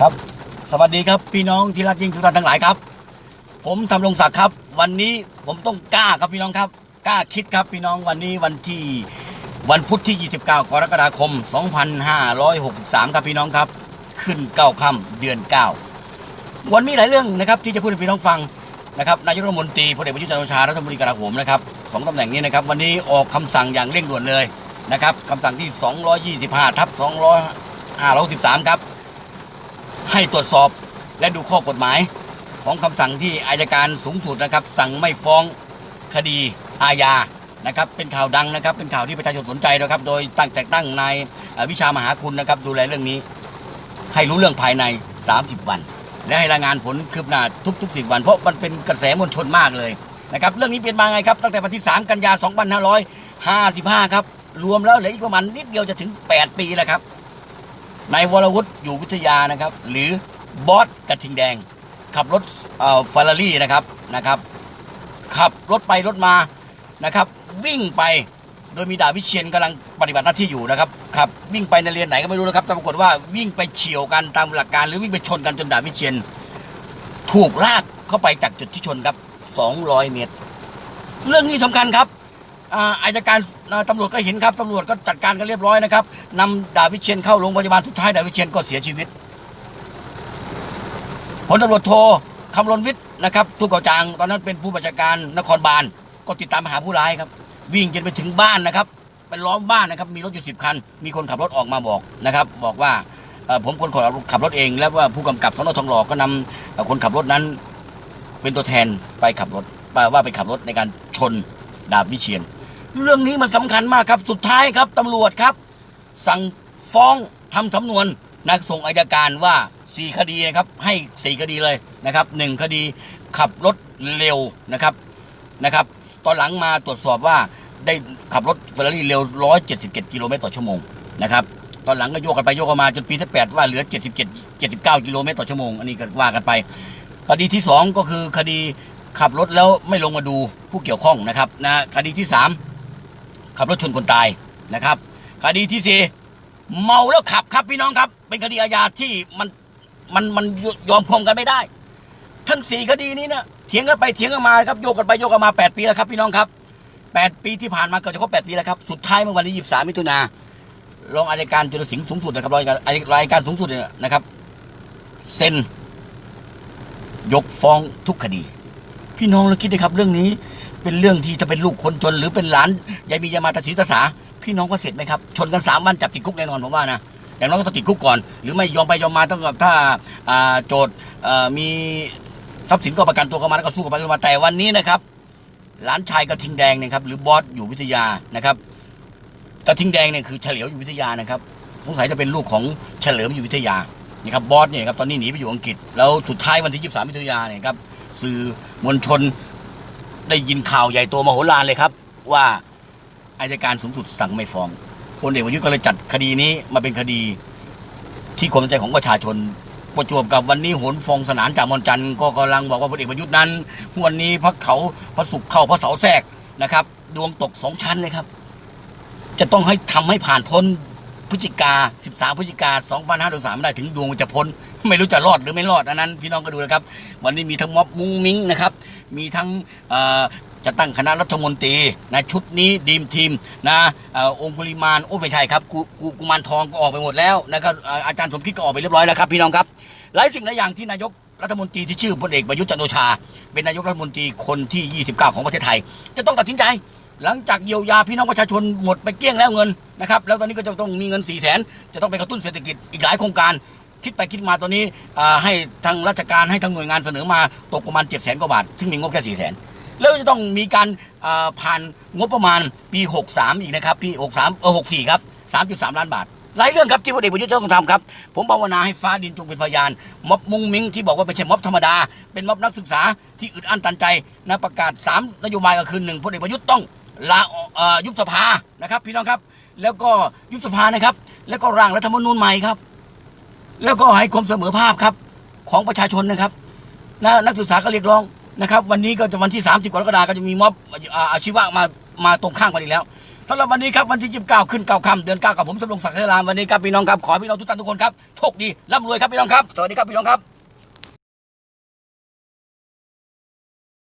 ครับ สวัสดีครับพี่น้องที่รักยิ่งทุกท่านทั้งหลายครับ ผมทำรงศักดิ์ครับ วันนี้ผมต้องกล้าครับพี่น้องครับ กล้าคิดครับพี่น้องวันนี้วันที่วันพุธที่ 29 กรกฎาคม 2563 ครับพี่น้องครับ ขึ้นเก้าค่ำเดือน 9 วันนี้หลายเรื่องนะครับที่จะพูดให้พี่น้องฟังนะครับนายกรัฐมนตรีพลเอกประยุทธ์จันทร์โอชารัฐมนตรีกลาโหมนะครับสองตำแหน่งนี้นะครับ วันนี้ออกคำสั่งอย่างเร่งด่วนเลยนะครับคำสั่งที่ 225ทับ253ครับ ให้ตรวจสอบและดูข้อกฎหมายของคำสั่งที่อายการสูงสุดนะครับ สั่งไม่ฟ้องคดีอาญานะครับ เป็นข่าวดังนะครับ เป็นข่าวที่ประชาชนสนใจนะครับ โดยตั้งแต่ตั้งนายวิชามหาคุณนะครับ ดูแลเรื่องนี้ ให้รู้เรื่องภายใน 30 วัน และให้รายงานผลคืบหน้าทุกๆ10วัน เพราะมันเป็นกระแสมวลชนมากเลยนะครับ เรื่องนี้เป็นมาไงครับ ตั้งแต่วันที่ 3 กันยา 2555 ครับ รวมแล้วเหลืออีกประมาณนิดเดียวจะถึง 8 ปีแล้วครับ นายวรวุฒิอยู่วิทยานะครับ หรือบอสกระทิงแดง ขับรถฟาร์รี่นะครับนะครับ ขับรถไปรถมานะครับ วิ่งไปโดยมีดาวิเชียนกำลังปฏิบัติหน้าที่อยู่นะครับขับวิ่งไปในเรียนไหนก็ไม่รู้นะครับแต่ปรากฏว่าวิ่งไปเฉียวกันตามหลักการหรือวิ่งไปชนกันจนดาวิเชียน ถูกลากเข้าไปจากจุดที่ชนครับ 200 เมตร เรื่องนี้สำคัญครับ อาอายการอ่าตำรวจก็เห็นครับตำรวจก็จัดการกันเรียบร้อยนะครับนำดาวิเชียนเข้าโรงพยาบาลสุดท้ายดาวิเชียนก็เสียชีวิตพลตำรวจโทคำรณวิทย์นะครับทุกเกาจางตอนนั้นเป็นผู้บัญชาการนครบาลก็ติดตามหาผู้ร้ายครับ วิ่งจนไปถึงบ้านนะครับไปล้อมบ้านนะครับมีรถอยู่สิบคัน มีคนขับรถออกมาบอกนะครับ บอกว่าผมคนขับรถเอง แล้วว่าผู้กำกับสนทองหล่อก็นำเอ่อคนขับรถนั้น เป็นตัวแทนไปขับรถแปลว่าไปขับรถในการชนดาบวิเชียน เรื่องนี้มันสำคัญมากครับ สุดท้ายครับตำรวจครับ สั่งฟ้องทำสำนวนนักส่งอายการว่า 4 คดีนะครับ ให้ 4 คดีเลยนะครับหนึ่งคดีขับรถเร็วนะครับนะครับ ตอนหลังมาตรวจสอบว่าได้ขับรถเฟอร์รารี่เร็ว 177 กิโลเมตรต่อชั่วโมงนะครับตอนหลังก็โยกกันไปโยกกันมาจนปีที่ 8 ว่าเหลือ 77 79 กิโลเมตรต่อชั่วโมง อันนี้ก็ว่ากันไป คดีที่ 2 ก็คือคดีขับรถแล้วไม่ลงมาดูผู้เกี่ยวข้องนะครับนะคดีที่ 3 ขับรถชนคนตายนะครับคดีที่สี่เมาแล้วขับครับพี่น้องครับ เป็นคดีอาญาที่มันมันมันยอมความกันไม่ได้ ทั้งสี่คดีนี้เนี่ยเถียงกันไปเถียงกันมาครับโยกกันไปโยกกันมา 8 ปีแล้วครับพี่น้องครับ 8 ปีที่ผ่านมาเกือบจะครบ8ปีแล้วครับสุดท้ายเมื่อวันที่23มิถุนารองอายการจุลสิงห์สูงสุดนะครับรองอายการอายการสูงสุดเนี่ยนะครับเซ็นยกฟ้องทุกคดี พี่น้องเราคิดนะครับเรื่องนี้เป็นเรื่องที่จะเป็นลูกคนจนหรือเป็นหลาน ยายมียามาตาสีตาสาพี่น้องก็เสร็จไหมครับ ชนกันสามวันจับติดคุกแน่นอนผมว่านะอย่างน้อยก็ต้องติดคุกก่อน หรือไม่ยอมไปยอมมาต้องถ้าอ่าโจทย์มีทรัพย์สินก็ประกันตัวกันมาแล้วก็สู้กันไปกันมาแต่วันนี้นะครับหลานชายกระทิงแดงนะครับหรือบอสอยู่วิทยานะครับกระทิงแดงเนี่ยคือเฉลียวอยู่วิทยานะครับสงสัยจะเป็นลูกของเฉลิมอยู่วิทยานี่ครับบอสเนี่ยครับตอนนี้หนีไปอยู่อังกฤษแล้วสุดท้ายวันที่ 23มิถุนายนเนี่ยครับสื่อมวลชนได้ยินข่าวใหญ่โตมโหฬารเลยครับ ว่า อายการสูงสุดสั่งไม่ฟ้องพลเอกประยุทธ์ก็เลยจัดคดีนี้มาเป็นคดีที่ความสนใจของประชาชนประจวบกับวันนี้โหนฟองสนานจากมอนจันทร์ก็กำลังบอกว่าพลเอกประยุทธ์นั้นวันนี้พระเขาพระศุกร์เข้าพระเสาแทรกนะครับ ดวงตกสองชั้นเลยครับ จะต้องให้ทำให้ผ่านพ้นพฤศจิกา 13 พฤศจิกา2563ได้ถึงดวงจะพ้น ไม่รู้จะรอดหรือไม่รอดอันนั้น พี่น้องก็ดูนะครับ วันนี้มีทั้งม็อบมุ้งมิ้งนะครับ มีทั้ง จะตั้งคณะรัฐมนตรีนะชุดนี้ดีมทีมนะอองคุลิมานโอ้ไม่ใช่ครับกูกูกุมารทองก็ออกไปหมดแล้วนะครับอาจารย์สมคิดก็ออกไปเรียบร้อยแล้วครับพี่น้องครับหลายสิ่งหลายอย่างที่นายกรัฐมนตรีที่ชื่อพลเอกประยุทธ์จันโอชา เป็นนายกรัฐมนตรีคนที่ 29 ของประเทศไทย จะต้องตัดสินใจหลังจากเยียวยาพี่น้องประชาชนหมดไปเกลี้ยงแล้วเงินนะครับแล้วตอนนี้ก็จะต้องมีเงิน4ี่แสนจะต้องไปกระตุ้นเศรษฐกิจอีกหลายโครงการ คิดไปคิดมาตอนนี้ให้ทางราชการให้ทางหน่วยงานเสนอมาตกประมาณ7จ็ดแสนกว่าบาท ซึ่งมีงบแค่สี่แสน แล้วจะต้องมีการผ่านงบประมาณปี 63 อีกนะครับปี63เออ64 ครับ 3.3 ล้านบาทหลายเรื่องครับที่พลเอกประยุทธ์จะต้องทำครับ ผมภาวนาให้ฟ้าดินจงเป็นพยาน ม็อบมุงมิงที่บอกว่าไม่ใช่ม็อบธรรมดา เป็นม็อบนักศึกษาที่อึดอั้นตันใจนะประกาศ 3 นโยบายก็คือหนึ่งพลเอกประยุทธ์ต้องลาออกเอ่อยุบสภานะครับ พี่น้องครับ แล้วก็ยุบสภานะครับ แล้วก็ร่างรัฐธรรมนูญใหม่ครับ แล้วก็ให้ความเสมอภาพครับของประชาชนนะครับนักศึกษาก็เรียกร้อง นะครับ วันนี้ก็จะวันที่ 30กรกฎาคมก็จะมีม็อบอาชีวะมามาตรงข้างกันอีกแล้วสำหรับวันนี้ครับวันที่ 29 ขึ้นเก้าคำเดือน9กับผมสมรงศักดิ์เทรามวันนี้ครับพี่น้องครับขอพี่น้องทุกท่านทุกคนครับโชคดีร่ำรวยครับพี่น้องครับสวัสดีครับพี่น้องครับ